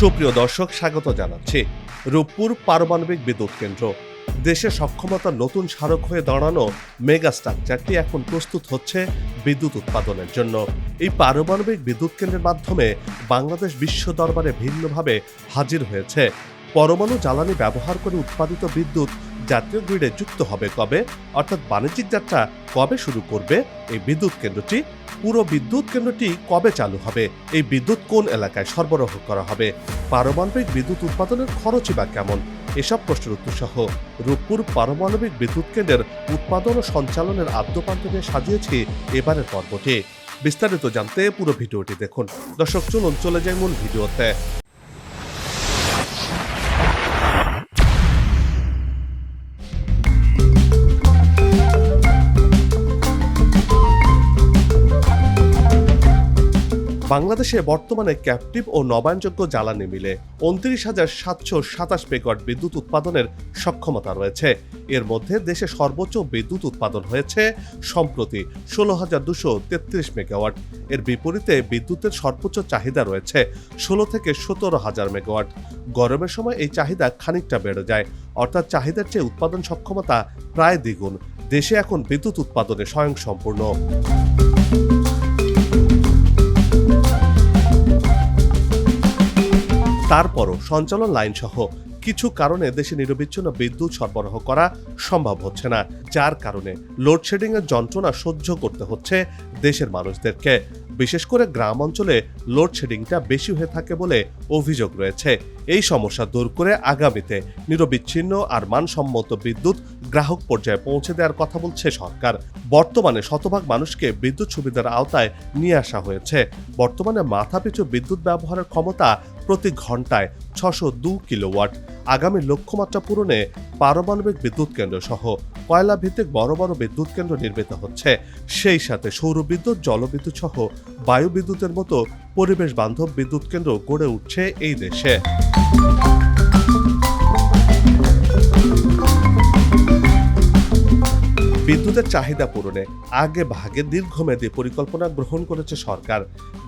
সুপ্রিয় দর্শক, স্বাগত জানাচ্ছি রূপপুর পারমাণবিক বিদ্যুৎ কেন্দ্র। দেশে সক্ষমতা নতুন স্মারক হয়ে দাঁড়ানো মেগা স্ট্রাকচারটি এখন প্রস্তুত হচ্ছে বিদ্যুৎ উৎপাদনের জন্য। এই পারমাণবিক বিদ্যুৎ কেন্দ্রের মাধ্যমে বাংলাদেশ বিশ্ব দরবারে ভিন্নভাবে হাজির হয়েছে পরমাণু জ্বালানি ব্যবহার করে উৎপাদিত বিদ্যুৎ জাতীয় গ্রিডে যুক্ত হবে কবে? অর্থাৎ বাণিজ্যিক যাত্রা কবে শুরু করবে? এই বিদ্যুৎ কেন্দ্রটি, পুরো বিদ্যুৎ কেন্দ্রটি কবে চালু হবে? এই বিদ্যুৎ কোন এলাকায় সরবরাহ করা হবে? পারমাণবিক বিদ্যুৎ উৎপাদনের খরচই বা কেমন? এসব প্রশ্নের উত্তর সহ রূপপুর পারমাণবিক বিদ্যুৎ কেন্দ্রের উৎপাদন ও সঞ্চালনের আদ্যপান্ত নিয়ে সাজিয়েছি এবারের পর্বটি। বিস্তারিত জানতে পুরো ভিডিওটি দেখুন। দর্শক, চলুন চলে যায় মূল ভিডিওতে। বাংলাদেশে বর্তমানে ক্যাপটিভ ও নবায়নযোগ্য জ্বালানি মিলে উনত্রিশ হাজার সাতশো সাতাশ মেগাওয়াট বিদ্যুৎ উৎপাদনের সক্ষমতা রয়েছে। এর মধ্যে দেশে সর্বোচ্চ বিদ্যুৎ উৎপাদন হয়েছে সম্প্রতি ষোলো হাজার দুশো তেত্রিশ মেগাওয়াট। এর বিপরীতে বিদ্যুতের সর্বোচ্চ চাহিদা রয়েছে ষোলো থেকে সতেরো হাজার মেগাওয়াট। গরমের সময় এই চাহিদা খানিকটা বেড়ে যায়, অর্থাৎ চাহিদার চেয়ে উৎপাদন সক্ষমতা প্রায় দ্বিগুণ। দেশে এখন বিদ্যুৎ উৎপাদনে স্বয়ংসম্পূর্ণ। তারপরও সঞ্চালন লাইন সহ কিছু কারণে দেশে নিরবিচ্ছিন্ন বিদ্যুৎ সরবরাহ করা সম্ভব হচ্ছে না, যার কারণে লোডশেডিং এর যন্ত্রণা সহ্য করতে হচ্ছে দেশের মানুষদেরকে। বিশেষ করে গ্রাম অঞ্চলে লোডশেডিংটা বেশি হয়ে থাকে বলে অভিযোগ রয়েছে। এই সমস্যা দূর করে আগামীতে নিরবিচ্ছিন্ন আর মানসম্মত বিদ্যুৎ গ্রাহক পর্যায়ে পৌঁছে দেওয়ার কথা বলছে সরকার। বর্তমানে শতভাগ মানুষকে বিদ্যুৎ সুবিধার আওতায় নিয়ে আসা হয়েছে। বর্তমানে মাথাপিছু বিদ্যুৎ ব্যবহারের ক্ষমতা প্রতি ঘন্টায় ছশো দু কিলোওয়াট। আগামী লক্ষ্যমাত্রা পূরণে পারমাণবিক বিদ্যুৎ কেন্দ্র সহ কয়লা ভিত্তিক বড় বড় বিদ্যুৎ কেন্দ্র নির্মিত হচ্ছে। সেই সাথে সৌর বিদ্যুৎ জলবিদ্যুৎ সহ বায়ু বিদ্যুতের মতো পরিবেশ বান্ধব বিদ্যুৎ কেন্দ্র গড়ে উঠছে এই দেশে। বিদ্যুতের চাহিদা পূরণে আগে ভাগে দীর্ঘমেয়াদী পরিকল্পনা গ্রহণ করেছে সরকার।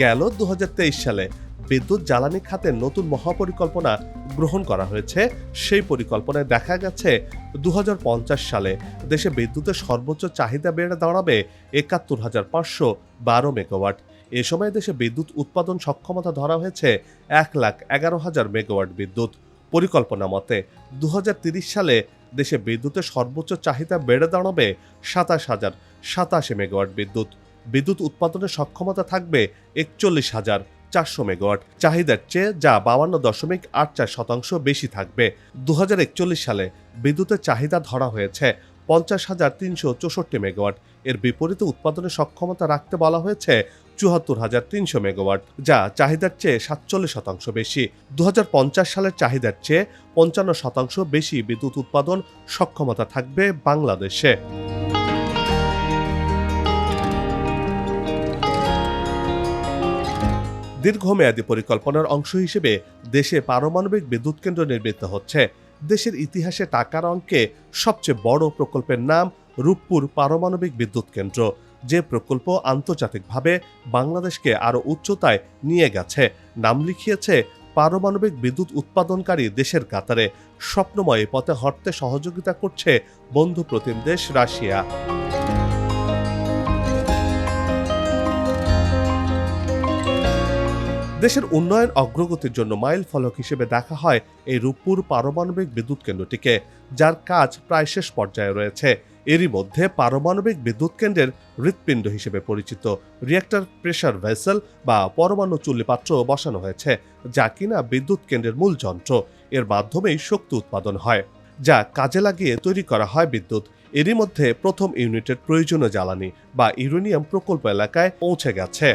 গেল দু হাজার তেইশ সালে বিদ্যুৎ জ্বালানি খাতে নতুন মহাপরিকল্পনা গ্রহণ করা হয়েছে। সেই পরিকল্পনায় দেখা গেছে দু হাজার পঞ্চাশ সালে দেশে বিদ্যুতের সর্বোচ্চ চাহিদা বেড়ে দাঁড়াবে একাত্তর হাজার পাঁচশো বারো মেগাওয়াট। এ সময় দেশে বিদ্যুৎ উৎপাদন সক্ষমতা ধরা হয়েছে এক লাখ এগারো হাজার মেগাওয়াট বিদ্যুৎ। পরিকল্পনা মতে দু সালে দেশে বিদ্যুতের সর্বোচ্চ চাহিদা বেড়ে দাঁড়াবে সাতাশ হাজার সাতাশি মেগাওয়াট বিদ্যুৎ। বিদ্যুৎ উৎপাদনের সক্ষমতা থাকবে একচল্লিশ হাজার। চারশো মেগাওয়াট। চাহিদার চেয়ে যা বাউান্ন দশমিক আট চার শতাংশ বেশি থাকবে। দু হাজার একচল্লিশ সালে বিদ্যুতের চাহিদা ধরা হয়েছে পঞ্চাশ হাজার তিনশো চৌষট্টি মেগাওয়াট। এর বিপরীতে উৎপাদনের সক্ষমতা রাখতে বলা হয়েছে চুয়াত্তর হাজার তিনশো মেগাওয়াট, যা চাহিদার চেয়ে সাতচল্লিশ শতাংশ বেশি। দু হাজার পঞ্চাশ সালের চাহিদার চেয়ে পঞ্চান্ন শতাংশ বেশি বিদ্যুৎ উৎপাদন সক্ষমতা থাকবে বাংলাদেশে। দীর্ঘমেয়াদী পরিকল্পনার অংশ হিসেবে দেশে পারমাণবিক বিদ্যুৎ কেন্দ্র নির্মিত হচ্ছে। দেশের ইতিহাসে টাকার অঙ্কে সবচেয়ে বড় প্রকল্পের নাম রূপপুর পারমাণবিক বিদ্যুৎ কেন্দ্র। যে প্রকল্প আন্তর্জাতিকভাবে বাংলাদেশকে আরও উচ্চতায় নিয়ে গেছে, নাম লিখিয়েছে পারমাণবিক বিদ্যুৎ উৎপাদনকারী দেশের কাতারে। স্বপ্নময় পথে হাঁটতে সহযোগিতা করছে বন্ধু প্রতিম দেশ রাশিয়া। দেশের উন্নয়ন অগ্রগতির জন্য মাইল ফলক হিসেবে দেখা হয় এই রূপপুর পারমাণবিক বিদ্যুৎ কেন্দ্রটিকে, যার কাজ প্রায় শেষ পর্যায়ে রয়েছে। এরই মধ্যে পারমাণবিক বিদ্যুৎ কেন্দ্রের হৃৎপিণ্ড হিসেবে পরিচিত রিয়েক্টর প্রেশার ভেসেল বা পরমাণু চুল্লি পাত্র বসানো হয়েছে, যা কিনা বিদ্যুৎ কেন্দ্রের মূল যন্ত্র। এর মাধ্যমেই শক্তি উৎপাদন হয়, যা কাজে লাগিয়ে তৈরি করা হয় বিদ্যুৎ। এরই মধ্যে প্রথম ইউনিটের প্রয়োজনীয় জ্বালানি বা ইউরেনিয়াম প্রকল্প এলাকায় পৌঁছে গেছে।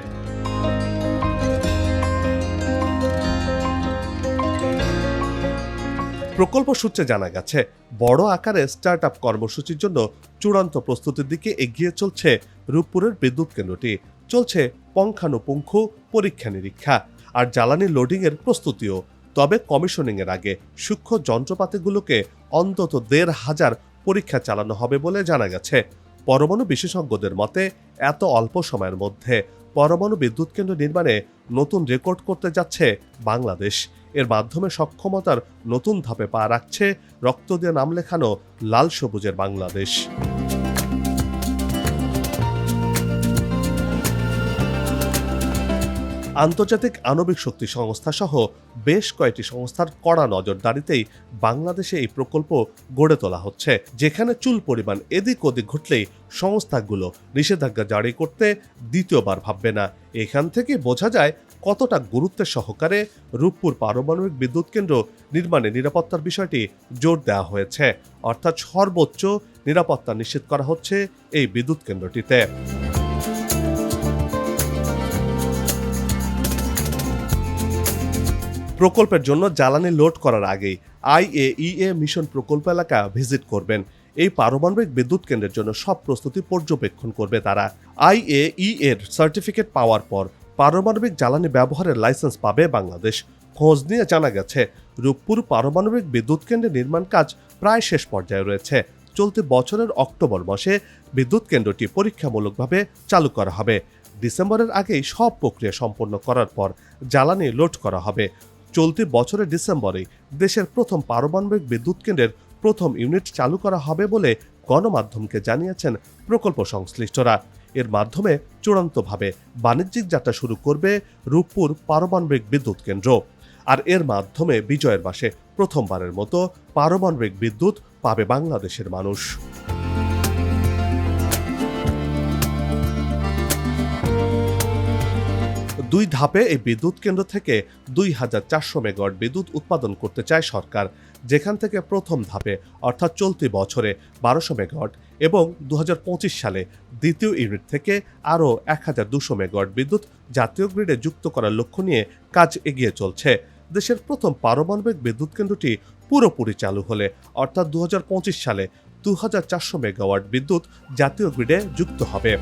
প্রকল্প সূত্রে জানা গেছে, বড় আকারে স্টার্ট আপ কর্মসূচির জন্য চূড়ান্ত প্রস্তুতির দিকে এগিয়ে চলছে রূপপুরের বিদ্যুৎ কেন্দ্রটি। চলছে পঙ্খানুপুঙ্খ পরীক্ষা নিরীক্ষা আর জ্বালানি লোডিংয়ের প্রস্তুতিও। তবে কমিশনিং এর আগে সূক্ষ্ম যন্ত্রপাতিগুলোকে অন্তত দেড় হাজার পরীক্ষা চালানো হবে বলে জানা গেছে। পরমাণু বিশেষজ্ঞদের মতে, এত অল্প সময়ের মধ্যে পরমাণু বিদ্যুৎ কেন্দ্র নির্মাণে নতুন রেকর্ড করতে যাচ্ছে বাংলাদেশ। এর মাধ্যমে সক্ষমতার নতুন ধাপে পা রাখছে রক্ত দিয়ে নাম লেখানো লাল সবুজের বাংলাদেশ। আন্তর্জাতিক আণবিক শক্তি সংস্থা সহ বেশ কয়েকটি সংস্থার কড়া নজরদারিতেই বাংলাদেশে এই প্রকল্প গড়ে তোলা হচ্ছে, যেখানে চুল পরিমাণ এদিক ওদিক ঘটলেই সংস্থাগুলো নিষেধাজ্ঞা জারি করতে দ্বিতীয়বার ভাববে না। এখান থেকে বোঝা যায় কতটা গুরুত্বের সহকারে রূপপুর পারমাণবিক বিদ্যুৎ কেন্দ্র নির্মাণে নিরাপত্তার বিষয়টি জোর দেওয়া হয়েছে, অর্থাৎ সর্বোচ্চ নিরাপত্তা নিশ্চিত করা হচ্ছে এই বিদ্যুৎ কেন্দ্রটিতে। প্রকল্পের জন্য জ্বালানি লোড করার আগেই আইএইএ মিশন প্রকল্প এলাকা ভিজিট করবেন। এই পারমাণবিক বিদ্যুৎ কেন্দ্রের জন্য সব প্রস্তুতি পর্যবেক্ষণ করবে তারা। আইএই এর সার্টিফিকেট পাওয়ার পর পারমাণবিক জ্বালানি ব্যবহারের লাইসেন্স পাবে বাংলাদেশ। খোঁজ নিয়ে জানা গেছে, রূপপুর পারমাণবিক বিদ্যুৎ কেন্দ্রের নির্মাণ কাজ প্রায় শেষ পর্যায়ে রয়েছে। চলতি বছরের অক্টোবর মাসে বিদ্যুৎ কেন্দ্রটি পরীক্ষামূলকভাবে চালু করা হবে। ডিসেম্বরের আগেই সব প্রক্রিয়া সম্পন্ন করার পর জ্বালানি লোড করা হবে। চলতি বছরের ডিসেম্বরে দেশের প্রথম পারমাণবিক বিদ্যুৎ কেন্দ্রের প্রথম ইউনিট চালু করা হবে বলে গণমাধ্যমকে জানিয়েছেন প্রকল্প সংশ্লিষ্টরা। এর মাধ্যমে চূড়ান্তভাবে বাণিজ্যিক যাত্রা শুরু করবে রূপপুর পারমাণবিক বিদ্যুৎ কেন্দ্র। আর এর মাধ্যমে বিজয়ের মাসে প্রথমবারের মতো পারমাণবিক বিদ্যুৎ পাবে বাংলাদেশের মানুষ। দুই ধাপে এই বিদ্যুৎ কেন্দ্র থেকে দুই হাজার চারশো মেগাওয়াট বিদ্যুৎ উৎপাদন করতে চায় সরকার। যেখান থেকে প্রথম ধাপে, অর্থাৎ চলতি বছরে, বারোশো মেগাওয়াট এবং দু হাজার পঁচিশ সালে দ্বিতীয় ইউনিট থেকে আরও এক হাজার দুশো মেগাওয়াট বিদ্যুৎ জাতীয় গ্রিডে যুক্ত করার লক্ষ্য নিয়ে কাজ এগিয়ে চলছে। দেশের প্রথম পারমাণবিক বিদ্যুৎ কেন্দ্রটি পুরোপুরি চালু হলে, অর্থাৎ দু হাজার পঁচিশ সালে দু হাজার চারশো মেগাওয়াট বিদ্যুৎ জাতীয় গ্রিডে যুক্ত হবে।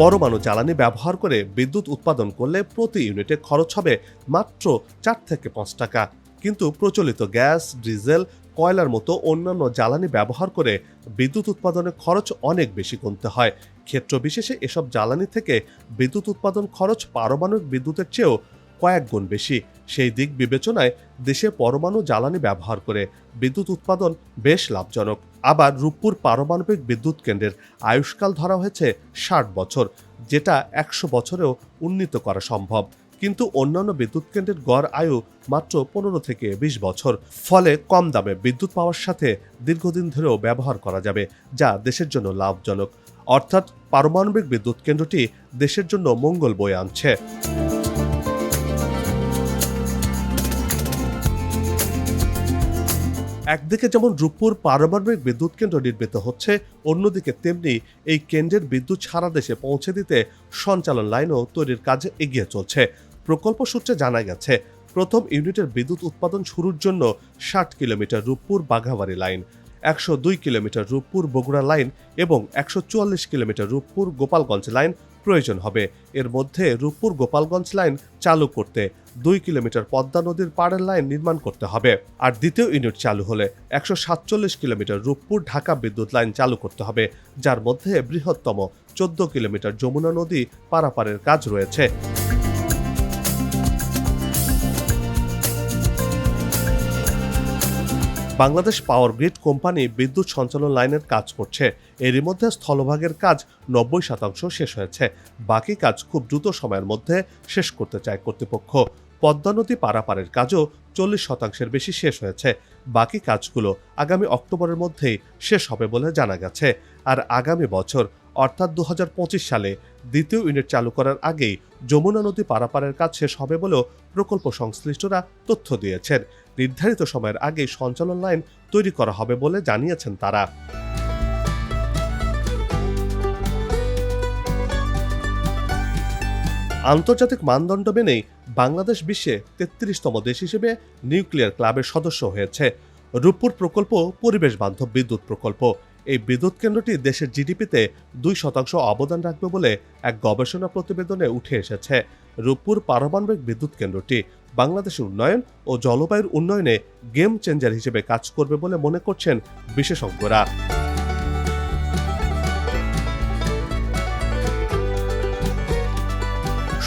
পরমাণু জ্বালানি ব্যবহার করে বিদ্যুৎ উৎপাদন করলে প্রতি ইউনিটে খরচ হবে মাত্র চার থেকে পাঁচ টাকা। কিন্তু প্রচলিত গ্যাস, ডিজেল, কয়লার মতো অন্যান্য জ্বালানি ব্যবহার করে বিদ্যুৎ উৎপাদনের খরচ অনেক বেশি কমতে হয়। ক্ষেত্র বিশেষে এসব জ্বালানি থেকে বিদ্যুৎ উৎপাদন খরচ পারমাণবিক বিদ্যুতের চেয়েও কয়েক গুণ বেশি। সেই দিক বিবেচনায় দেশে পরমাণু জ্বালানি ব্যবহার করে বিদ্যুৎ উৎপাদন বেশ লাভজনক। আবার রূপপুর পারমাণবিক বিদ্যুৎ কেন্দ্রের আয়ুষ্কাল ধরা হয়েছে ষাট বছর, যেটা একশো বছরেও উন্নীত করা সম্ভব। কিন্তু অন্যান্য বিদ্যুৎ কেন্দ্রের গড় আয়ু মাত্র পনেরো থেকে বিশ বছর। ফলে কম দামে বিদ্যুৎ পাওয়ার সাথে দীর্ঘদিন ধরেও ব্যবহার করা যাবে, যা দেশের জন্য লাভজনক। অর্থাৎ পারমাণবিক বিদ্যুৎ কেন্দ্রটি দেশের জন্য মঙ্গল বয়ে আনছে। একদিকে যেমন রূপপুর পারমাণবিক বিদ্যুৎ কেন্দ্র নির্মিত হচ্ছে, অন্যদিকে তেমনি এই কেন্দ্রের বিদ্যুৎ সারা দেশে পৌঁছে দিতে সঞ্চালন লাইনও তৈরির কাজ এগিয়ে চলছে। প্রকল্প সূত্রে জানা গেছে, প্রথম ইউনিটের বিদ্যুৎ উৎপাদন শুরুর জন্য ষাট কিলোমিটার রূপপুর বাঘাবাড়ি লাইন, একশো দুই কিলোমিটার রূপপুর বগুড়া লাইন এবং একশো চুয়াল্লিশ কিলোমিটার রূপপুর গোপালগঞ্জ লাইন প্রয়োজন হবে। এর মধ্যে রূপপুর গোপালগঞ্জ লাইন চালু করতে দুই কিলোমিটার পদ্মা নদীর পাড়ের লাইন নির্মাণ করতে হবে। আর দ্বিতীয় ইউনিট চালু হলে একশো সাতচল্লিশ কিলোমিটার রূপপুর ঢাকা বিদ্যুৎ লাইন চালু করতে হবে, যার মধ্যে বৃহত্তম চোদ্দ কিলোমিটার যমুনা নদী পারাপারের কাজ রয়েছে। বাংলাদেশ পাওয়ার গ্রিড কোম্পানি বিদ্যুৎ সঞ্চালন লাইনের কাজ করছে। এরই মধ্যে স্থলভাগের কাজ নব্বই শতাংশ শেষ হয়েছে। বাকি কাজ খুব দ্রুত সময়ের মধ্যে শেষ করতে চায় কর্তৃপক্ষ। পদ্মা নদী পারাপারের কাজও চল্লিশ শতাংশের বেশি শেষ হয়েছে। বাকি কাজগুলো আগামী অক্টোবরের মধ্যেই শেষ হবে বলে জানা গেছে। আর আগামী বছর, অর্থাৎ দুহাজার পঁচিশ সালে, দ্বিতীয় ইউনিট চালু করার আগেই যমুনা নদী পারাপারের কাজ শেষ হবে বলেও প্রকল্প সংশ্লিষ্টরা তথ্য দিয়েছেন। নির্ধারিত সময়ের আগেই সঞ্চালন লাইন তৈরি করা হবে বলে জানিয়েছেন তারা। আন্তর্জাতিক মানদণ্ড মেনেই বাংলাদেশ বিশ্বে তেত্রিশতম দেশ হিসেবে নিউক্লিয়ার ক্লাবের সদস্য হয়েছে। রূপপুর প্রকল্প পরিবেশ বান্ধব বিদ্যুৎ প্রকল্প। এই বিদ্যুৎ কেন্দ্রটি দেশের জিডিপিতে দুই শতাংশ অবদান রাখবে বলে এক গবেষণা প্রতিবেদনে উঠে এসেছে। রূপপুর পারমাণবিক বিদ্যুৎ কেন্দ্রটি বাংলাদেশের উন্নয়ন ও জলবায়ুর উন্নয়নে গেম চেঞ্জার হিসেবে কাজ করবে বলে মনে করছেন বিশেষজ্ঞরা।